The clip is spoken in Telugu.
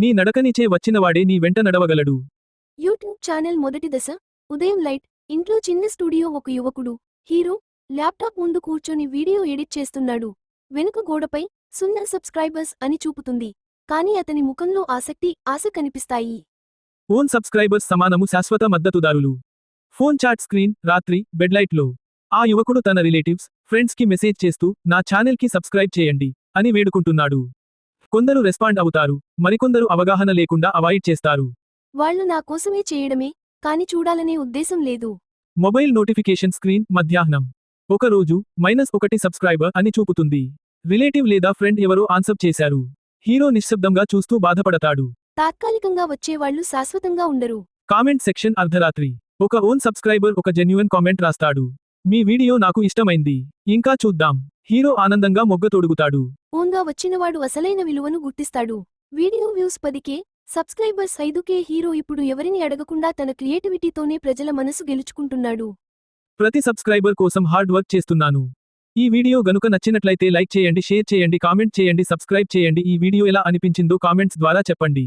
నీ నడకనిచే వచ్చినవాడే నీ వెంట నడవగలడు. యూట్యూబ్ ఛానల్ మొదటి దశ ఉదయం లైట్ ఇంట్లో చిన్న స్టూడియో ఒక యువకుడు హీరో ల్యాప్టాప్ ముందు కూర్చొని వీడియో ఎడిట్ చేస్తున్నాడు. వెనుక గోడపై సున్నా సబ్స్క్రైబర్స్ అని చూపుతుంది. కానీ అతని ముఖంలో ఆసక్తి ఆశ కనిపిస్తాయి. ఓన్ సబ్స్క్రైబర్స్ సమానము శాశ్వత మద్దతుదారులు. ఫోన్ చాట్ స్క్రీన్ రాత్రి బెడ్లైట్లో ఆ యువకుడు తన రిలేటివ్స్ ఫ్రెండ్స్కి మెసేజ్ చేస్తూ నా ఛానల్కి సబ్స్క్రైబ్ చేయండి అని వేడుకుంటున్నాడు. కొందరు రెస్పాండ్ అవుతారు మరికొందరు అవగాహన లేకుండా అవాయిడ్ చేస్తారు. వాళ్ళు నా కోసమే చేయడమే కాని చూడాలనే ఉద్దేశం లేదు. మొబైల్ నోటిఫికేషన్ స్క్రీన్ మధ్యాహ్నం. ఒక రోజు మైనస్ ఒకటి సబ్స్క్రైబర్ అని చూపుతుంది. రిలేటివ్ లేదా ఫ్రెండ్ ఎవరో ఆన్సర్ చేశారు. హీరో నిశ్శబ్దంగా చూస్తూ బాధపడతాడు. తాత్కాలికంగా వచ్చేవాళ్ళు శాశ్వతంగా ఉండరు. కామెంట్ సెక్షన్ అర్ధరాత్రి. ఒక ఓన్ సబ్స్క్రైబర్ ఒక జెన్యున్ కామెంట్ రాస్తాడు. మీ వీడియో నాకు ఇష్టమైంది. ఇంకా చూద్దాం. హీరో ఆనందంగా మొగ్గ తొడుగుతాడు. ఓన్గా వచ్చినవాడు అసలైన విలువను గుర్తిస్తాడు. వీడియో వ్యూస్ పదికే సబ్స్క్రైబర్స్ ఐదుకే హీరో ఇప్పుడు ఎవరిని అడగకుండా తన క్రియేటివిటీతోనే ప్రజల మనసు గెలుచుకుంటున్నాడు. ప్రతి సబ్స్క్రైబర్ కోసం హార్డ్ వర్క్ చేస్తున్నాను. ఈ వీడియో గనుక నచ్చినట్లయితే లైక్ చేయండి షేర్ చేయండి కామెంట్ చేయండి సబ్స్క్రైబ్ చేయండి. ఈ వీడియో ఎలా అనిపించిందో కామెంట్స్ ద్వారా చెప్పండి.